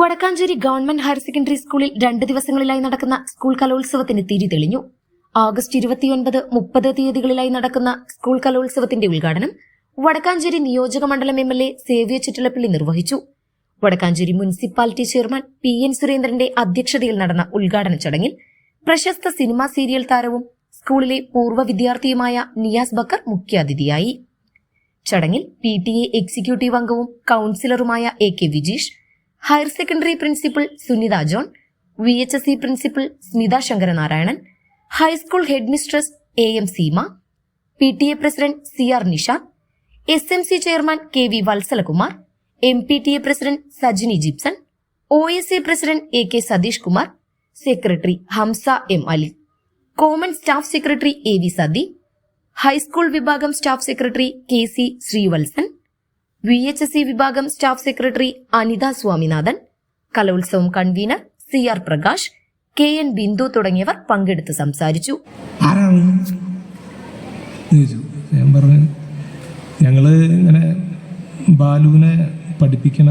Vadakkanchery government higher secondary സ്കൂളിൽ രണ്ട് ദിവസങ്ങളിലായി നടക്കുന്ന സ്കൂൾ കലോത്സവത്തിന് തിരി തെളിഞ്ഞു. ആഗസ്റ്റ് ഇരുപത്തിയൊൻപത് മുപ്പത് തീയതികളിലായി നടക്കുന്ന സ്കൂൾ കലോത്സവത്തിന്റെ ഉദ്ഘാടനം വടക്കാഞ്ചേരി നിയോജക മണ്ഡലം എം എൽ എ സേവ്യ ചുറ്റലപ്പള്ളി നിർവഹിച്ചു. Vadakkanchery municipality chairman P N സുരേന്ദ്രന്റെ അധ്യക്ഷതയിൽ നടന്ന ഉദ്ഘാടന ചടങ്ങിൽ പ്രശസ്ത സിനിമാ സീരിയൽ താരവും സ്കൂളിലെ പൂർവ വിദ്യാർത്ഥിയുമായ നിയാസ് ബക്കർ മുഖ്യാതിഥിയായി. ചടങ്ങിൽ പി ടി എ എക്സിക്യൂട്ടീവ് അംഗവും കൌൺസിലറുമായ A K Vijeesh higher secondary principal Sunitha John V H S C principal Smitha Sankaranarayanan high school headmistress A M Seema P T A president C R Nisha S M C chairman K V Valsalakumar M P T A president Sajini Jipson O S A president A K Sathish Kumar secretary Hamza M Ali common staff secretary A V Sathi high school വിഭാഗം staff secretary K C Sreevalsan V H S C വിഭാഗം staff secretary Anitha Swaminathan കലോത്സവം convener C R Prakash K N Bindu തുടങ്ങിയവർ പങ്കെടുത്ത് സംസാരിച്ചു. ഞങ്ങൾ ഇങ്ങനെ ബാലുവിനെ പഠിപ്പിക്കണ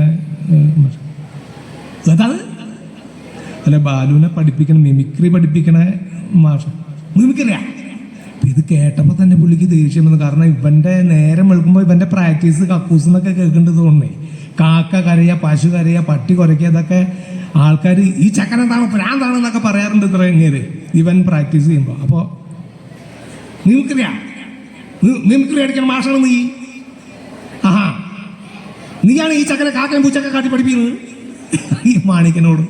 അല്ല ബാലുവിനെ പഠിപ്പിക്കണ mimicry പഠിപ്പിക്കണ മാഷ. മിമിക്രിയാ? ഇത് കേട്ടപ്പോൾ തന്നെ പുള്ളിക്ക് ദേഷ്യം വന്നു. കാരണം ഇവന്റെ നേരം വെളുക്കുമ്പോൾ ഇവന്റെ പ്രാക്ടീസ് കക്കൂസ് എന്നൊക്കെ കേൾക്കേണ്ടത് തോന്നേ കാക്ക കരയ പശു കരയ പട്ടി കുരയ്ക്കുക ഇതൊക്കെ ആൾക്കാർ ഈ ചക്കൻ എന്താണ് പ്രാന്താണെന്നൊക്കെ പറയാറുണ്ട് ഇത്ര എങ്ങനെ ഇവൻ പ്രാക്ടീസ് ചെയ്യുമ്പോൾ അപ്പോൾ മിമിക്രിയാ മിമിക്രി അടിക്കണ മാഷാണ് നീ. ആഹാ. നീയാണ് ഈ ചക്കനെ കാക്കയും പൂച്ചൊക്കെ കാട്ടി പഠിപ്പിക്കുന്നത്. ഈ മാണിക്കനോട്.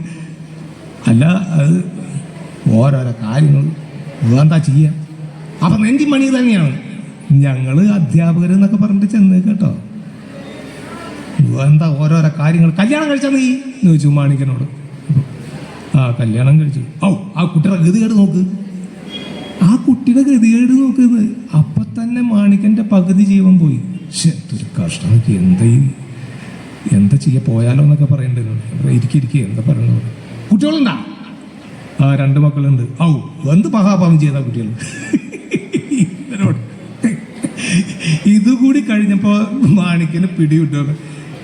അല്ല അത് ഓരോരോ കാര്യങ്ങൾ. എന്താ ചെയ്യുക അപ്പൊ നെഞ്ചി മണി തന്നെയാണ്? ഞങ്ങൾ അധ്യാപകർ എന്നൊക്കെ പറഞ്ഞിട്ട് ചെന്ന് കേട്ടോ. എന്താ ഓരോരോ കാര്യങ്ങൾ? കല്യാണം കഴിച്ചാൽ നീ എന്ന് ചോദിച്ചു മാണിക്കനോട്. ആ കല്യാണം കഴിച്ചു. ഔ ആ കുട്ടിയുടെ ഗതികേട് നോക്ക്. ആ കുട്ടിയുടെ ഗതികേട് നോക്കുന്നത് അപ്പൊ തന്നെ മാണിക്കന്റെ പകുതി ജീവൻ പോയി. ഇതൊരു കഷ്ടം. എനിക്ക് എന്താ എന്താ ചെയ്യ? പോയാലോ എന്നൊക്കെ പറയണ്ടേ ഇരിക്കിരിക്കുക എന്താ പറയുന്നത് കുട്ടികളുണ്ടാ? ആ രണ്ട് മക്കളുണ്ട്. ഔ എന്ത് മഹാപാപം ചെയ്താ കുട്ടികൾ ഇതുകൂടി കഴിഞ്ഞപ്പോൾ മാണിക്കിന് പിടിവിട്ടു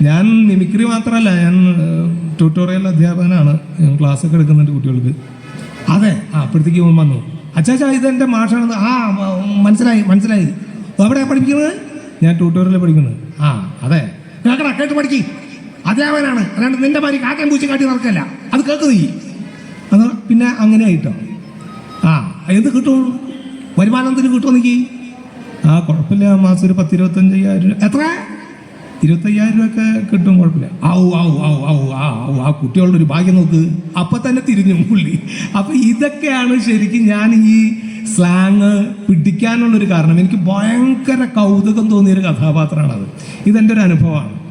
ഞാൻ മിമിക്രി മാത്രമല്ല ഞാൻ ട്യൂട്ടോറിയൽ അധ്യാപകനാണ്. ഞാൻ ക്ലാസ് ഒക്കെ എടുക്കുന്നുണ്ട് കുട്ടികൾക്ക്. അതെ ആ അപ്പോഴത്തേക്ക് വന്നു. അച്ചാച്ചാ ഇതെന്റെ മാഷാണെന്ന് ആ മനസ്സിലായി മനസ്സിലായി. എവിടെയാണ് പഠിപ്പിക്കുന്നത്? ഞാൻ ട്യൂട്ടോറിയൽ പഠിക്കുന്നത് ആ അതെ. കേൾക്കടാ കേട്ട് പഠിക്കി. അധ്യാപകനാണ്. അല്ലാണ്ട് നിന്റെ മാതിരി കാക്കയും പൂച്ചി കാട്ടി നടക്കല്ല. അത് കേൾക്ക് നീ. അത് പിന്നെ അങ്ങനെ ആയിട്ടോ. ആ എന്ത് കിട്ടും? വരുമാനം എന്തിനു കിട്ടുമോ എനിക്ക് ആ കുഴപ്പമില്ല. മാസം ഒരു പത്ത് ഇരുപത്തഞ്ചയ്യായിരം രൂപ. എത്ര? ഇരുപത്തയ്യായിരം രൂപ ഒക്കെ കിട്ടും കുഴപ്പമില്ല. ഔ ഔ ഔ ഔ ആ ഔ ആ കുട്ടികളുടെ ഒരു ഭാഗ്യം നോക്ക്. അപ്പം തന്നെ തിരിഞ്ഞു പുള്ളി. അപ്പം ഇതൊക്കെയാണ് ശരിക്കും ഞാൻ ഈ സ്ലാങ് പിടിക്കാനുള്ളൊരു കാരണം. എനിക്ക് ഭയങ്കര കൗതുകം തോന്നിയൊരു കഥാപാത്രമാണത്. ഇതെന്റെ ഒരു അനുഭവമാണ്.